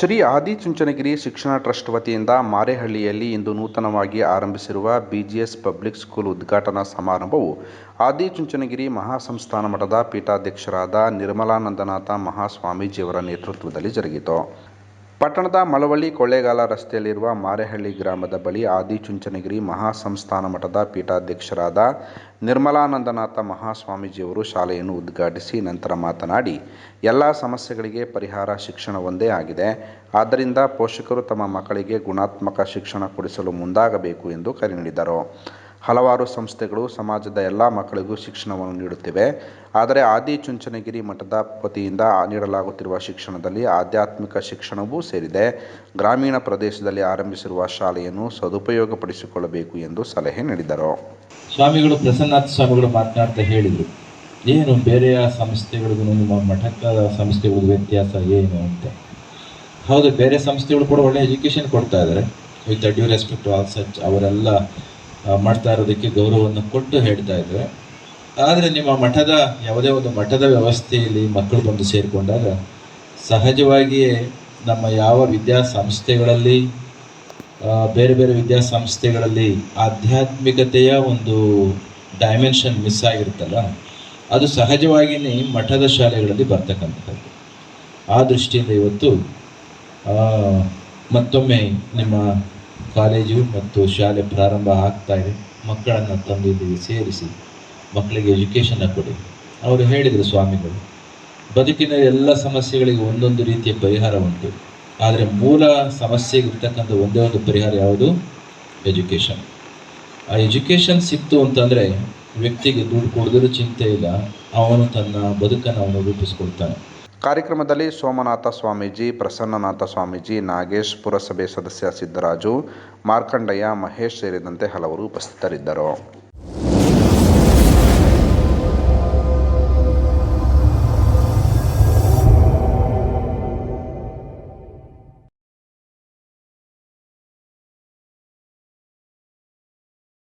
ಶ್ರೀ ಆದಿಚುಂಚನಗಿರಿ ಶಿಕ್ಷಣ ಟ್ರಸ್ಟ್ ವತಿಯಿಂದ ಮಾರೇಹಳ್ಳಿಯಲ್ಲಿ ಇಂದು ನೂತನವಾಗಿ ಆರಂಭಿಸಿರುವ ಬಿಜಿಎಸ್ ಪಬ್ಲಿಕ್ ಸ್ಕೂಲ್ ಉದ್ಘಾಟನಾ ಸಮಾರಂಭವು ಆದಿಚುಂಚನಗಿರಿ ಮಹಾಸಂಸ್ಥಾನ ಮಠದ ಪೀಠಾಧ್ಯಕ್ಷರಾದ ನಿರ್ಮಲಾನಂದನಾಥ ಮಹಾಸ್ವಾಮೀಜಿಯವರ ನೇತೃತ್ವದಲ್ಲಿ ಜರುಗಿತು. ಪಟ್ಟಣದ ಮಳವಳ್ಳಿ ಕೊಳ್ಳೇಗಾಲ ರಸ್ತೆಯಲ್ಲಿರುವ ಮಾರೇಹಳ್ಳಿ ಗ್ರಾಮದ ಬಳಿ ಆದಿಚುಂಚನಗಿರಿ ಮಹಾಸಂಸ್ಥಾನ ಮಠದ ಪೀಠಾಧ್ಯಕ್ಷರಾದ ನಿರ್ಮಲಾನಂದನಾಥ ಮಹಾಸ್ವಾಮೀಜಿಯವರು ಶಾಲೆಯನ್ನು ಉದ್ಘಾಟಿಸಿ ನಂತರ ಮಾತನಾಡಿ, ಎಲ್ಲ ಸಮಸ್ಯೆಗಳಿಗೆ ಪರಿಹಾರ ಶಿಕ್ಷಣ ಒಂದೇ ಆಗಿದೆ. ಆದ್ದರಿಂದ ಪೋಷಕರು ತಮ್ಮ ಮಕ್ಕಳಿಗೆ ಗುಣಾತ್ಮಕ ಶಿಕ್ಷಣ ಕೊಡಿಸಲು ಮುಂದಾಗಬೇಕು ಎಂದು ಕರೆ ನೀಡಿದರು. ಹಲವಾರು ಸಂಸ್ಥೆಗಳು ಸಮಾಜದ ಎಲ್ಲ ಮಕ್ಕಳಿಗೂ ಶಿಕ್ಷಣವನ್ನು ನೀಡುತ್ತಿವೆ. ಆದರೆ ಆದಿಚುಂಚನಗಿರಿ ಮಠದ ವತಿಯಿಂದ ನೀಡಲಾಗುತ್ತಿರುವ ಶಿಕ್ಷಣದಲ್ಲಿ ಆಧ್ಯಾತ್ಮಿಕ ಶಿಕ್ಷಣವೂ ಸೇರಿದೆ. ಗ್ರಾಮೀಣ ಪ್ರದೇಶದಲ್ಲಿ ಆರಂಭಿಸಿರುವ ಶಾಲೆಯನ್ನು ಸದುಪಯೋಗಪಡಿಸಿಕೊಳ್ಳಬೇಕು ಎಂದು ಸಲಹೆ ನೀಡಿದರು. ಸ್ವಾಮಿಗಳು ಪ್ರಸನ್ನಾಥ ಸ್ವಾಮಿಗಳು ಮಾತನಾಡ್ತಾ ಹೇಳಿದರು, ಏನು ಬೇರೆಯ ಸಂಸ್ಥೆಗಳಿಗೂ ನಿಮ್ಮ ಮಠದ ಸಂಸ್ಥೆಗಳಿಗೂ ವ್ಯತ್ಯಾಸ ಏನು ಅಂತ? ಹೌದು, ಬೇರೆ ಸಂಸ್ಥೆಗಳು ಕೂಡ ಒಳ್ಳೆ ಎಜುಕೇಷನ್ ಕೊಡ್ತಾ ಇದ್ದಾರೆ with due respect all such ಅವರೆಲ್ಲ ಮಾಡ್ತಾ ಇರೋದಕ್ಕೆ ಗೌರವವನ್ನು ಕೊಟ್ಟು ಹೇಳ್ತಾ ಇದ್ದಾರೆ. ಆದರೆ ನಿಮ್ಮ ಮಠದ, ಯಾವುದೇ ಒಂದು ಮಠದ ವ್ಯವಸ್ಥೆಯಲ್ಲಿ ಮಕ್ಕಳು ಬಂದು ಸೇರಿಕೊಂಡಾಗ ಸಹಜವಾಗಿಯೇ ನಮ್ಮ ಯಾವ ವಿದ್ಯಾಸಂಸ್ಥೆಗಳಲ್ಲಿ ಬೇರೆ ಬೇರೆ ವಿದ್ಯಾಸಂಸ್ಥೆಗಳಲ್ಲಿ ಆಧ್ಯಾತ್ಮಿಕತೆಯ ಒಂದು ಡೈಮೆನ್ಷನ್ ಮಿಸ್ ಆಗಿರುತ್ತಲ್ಲ, ಅದು ಸಹಜವಾಗಿಯೇ ಮಠದ ಶಾಲೆಗಳಲ್ಲಿ ಬರ್ತಕ್ಕಂಥದ್ದು. ಆ ದೃಷ್ಟಿಯಿಂದ ಇವತ್ತು ಮತ್ತೊಮ್ಮೆ ನಿಮ್ಮ ಕಾಲೇಜು ಮತ್ತು ಶಾಲೆ ಪ್ರಾರಂಭ ಆಗ್ತಾ ಇದೆ. ಮಕ್ಕಳನ್ನು ತಂದು ಇಲ್ಲಿಗೆ ಸೇರಿಸಿ ಮಕ್ಕಳಿಗೆ ಎಜುಕೇಷನ್ನ ಕೊಡಿ. ಅವರು ಹೇಳಿದರು ಸ್ವಾಮಿಗಳು, ಬದುಕಿನ ಎಲ್ಲ ಸಮಸ್ಯೆಗಳಿಗೆ ಒಂದೊಂದು ರೀತಿಯ ಪರಿಹಾರ ಉಂಟು. ಆದರೆ ಮೂಲ ಸಮಸ್ಯೆಗೆ ಇರ್ತಕ್ಕಂಥ ಒಂದೇ ಒಂದು ಪರಿಹಾರ ಯಾವುದು? ಎಜುಕೇಷನ್ ಆ ಎಜುಕೇಷನ್ ಸಿಕ್ತು ಅಂತಂದರೆ ವ್ಯಕ್ತಿಗೆ ದುಡ್ಡು ಕೊಡದಿರೋ ಚಿಂತೆ ಇಲ್ಲ. ಅವನು ತನ್ನ ಬದುಕನ್ನು ಅವನು ರೂಪಿಸ್ಕೊಳ್ತಾನೆ. ಕಾರ್ಯಕ್ರಮದಲ್ಲಿ ಸೋಮನಾಥ ಸ್ವಾಮೀಜಿ ಪ್ರಸನ್ನನಾಥ ಸ್ವಾಮೀಜಿ ನಾಗೇಶ್ ಪುರಸಭೆ ಸದಸ್ಯ ಸಿದ್ದರಾಜು ಮಾರ್ಕಂಡಯ್ಯ ಮಹೇಶ್ ಸೇರಿದಂತೆ ಹಲವರು ಉಪಸ್ಥಿತರಿದ್ದರು.